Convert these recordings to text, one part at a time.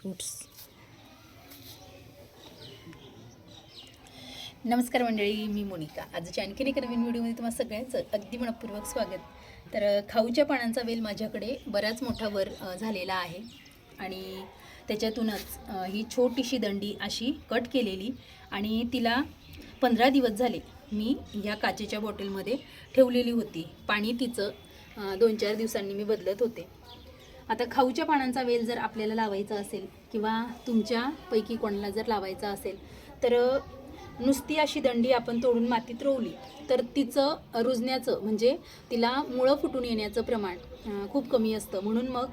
Fruits नमस्कार मंडळी मी मोनिका. आजच्या आणखीन एका नवीन व्हिडिओमध्ये तुम्हाला सगळ्यांचं अगदी मनपूर्वक स्वागत. तर खाऊच्या पानांचा वेल माझ्याकडे बराच मोठा वर झालेला आहे आणि त्याच्यातूनच ही छोटीशी दंडी अशी कट केलेली आणि तिला पंधरा दिवस झाले मी ह्या काचेच्या बॉटलमध्ये ठेवलेली होती. पाणी तिचं दोन चार दिवसांनी मी बदलत होते. आता खाऊच्या पानांचा वेल जर आपल्याला लावायचा असेल किंवा तुमच्यापैकी कोणाला जर लावायचा असेल तर नुसती अशी दंडी आपण तोडून मातीत रोवली तर तिचं रुजण्याचं म्हणजे तिला मुळं फुटून येण्याचं प्रमाण खूप कमी असतं. म्हणून मग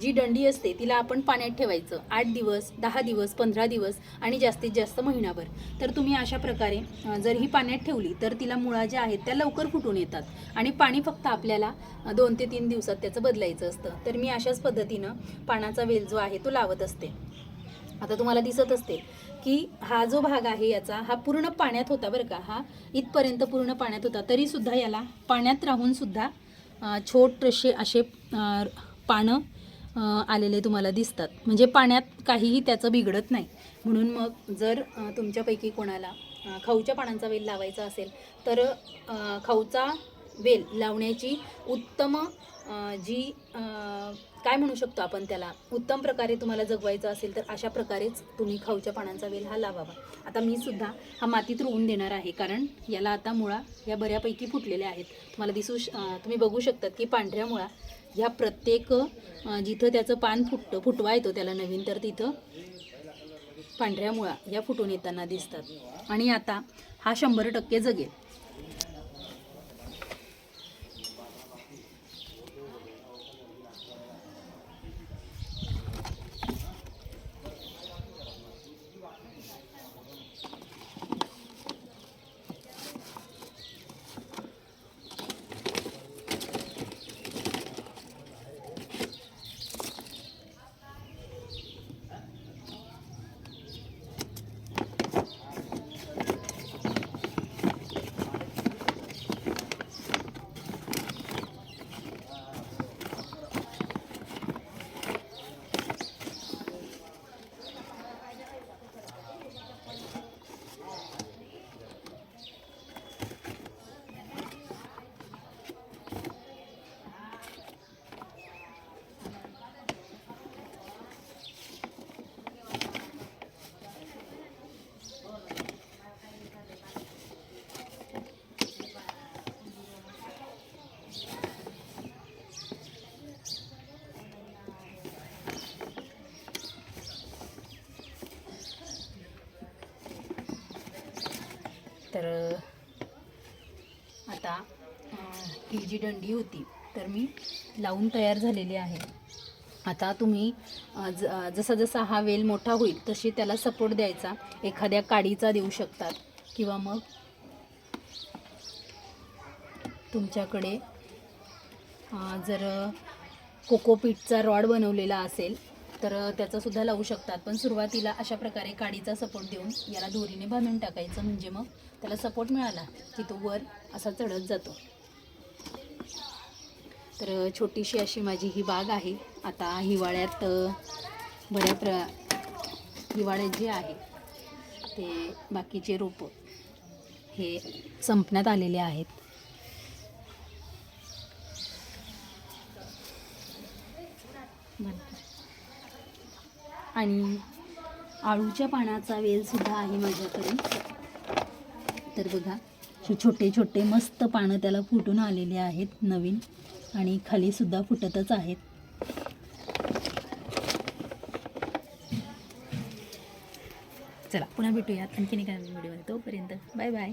जी दंडी असते तिला आपण पाण्यात ठेवायचं. आठ दिवस दहा दिवस पंधरा दिवस आणि जास्तीत जास्त महिनाभर. तर तुम्ही अशा प्रकारे जर ही पाण्यात ठेवली तर तिला मुळा ज्या आहेत त्या लवकर फुटून येतात. आणि पाणी फक्त आपल्याला दोन ते तीन दिवसात त्याचं बदलायचं असतं. तर मी अशाच पद्धतीनं पानाचा वेल जो आहे तो लावत असते. आता तुम्हाला दिसत असते की हा जो भाग आहे याचा हा पूर्ण पाण्यात होता बरं का. हा इथपर्यंत पूर्ण पाण्यात होता. तरी सुद्धा याला पाण्यात राहून सुद्धा छोटेसे असे पानं आलेले तुम्हाला दिसतात. म्हणजे पाण्यात काहीही त्याचं बिघडत नाही. म्हणून मग जर तुमच्यापैकी कोणाला खाऊच्या पानांचा वेल लावायचा असेल तर खाऊचा वेल लावण्याची उत्तम जी काय म्हणू शकतो आपण त्याला? उत्तम प्रकारे तुम्हाला जगवायचं असेल तर अशा प्रकारेच तुम्ही खाऊच्या पानांचा वेल हा लावावा. आता मी सुद्धा हा मातीत रोवून देणार आहे कारण याला आता मुळा या बऱ्यापैकी फुटलेल्या आहेत. तुम्हाला दिसू श- तुम्ही बघू शकतात की पांढऱ्या मुळा ह्या प्रत्येक जिथं त्याचं पान फुटतं फुटवा येतो त्याला नवीन तर तिथं पांढऱ्या मुळा या फुटून येताना दिसतात. आणि आता हा शंभर टक्के जगेल. तर आता ती ही जी दंडी होती तर मी लावून तयार झालेली आहे. आता तुम्ही ज जसा जसा हा वेल मोठा होईल तशी त्याला सपोर्ट द्यायचा. एखाद्या काडीचा देऊ शकतात. किंवा मग तुमच्याकडे जर कोकोपीटचा रॉड बनवलेला असेल तर त्याचासुद्धा लावू शकतात. पण सुरुवातीला अशा प्रकारे काडीचा सपोर्ट देऊन याला दोरीने बांधून टाकायचं म्हणजे मग त्याला सपोर्ट मिळाला की तो वर असा चढत जातो. तर छोटीशी अशी माझी ही बाग आहे. आता हिवाळ्यात बऱ्या प्र हिवाळ्यात जे आहे ते बाकीचे रोपं हे संपण्यात आलेले आहेत. आणि आळूच्या पानाचा वेलसुद्धा आहे माझ्याकडे. तर बघा हे छोटे छोटे मस्त पानं त्याला फुटून आलेले आहेत नवीन आणि खालीसुद्धा फुटतच आहेत. चला पुन्हा भेटूयात. आणखीन एका व्हिडिओ तोपर्यंत बाय बाय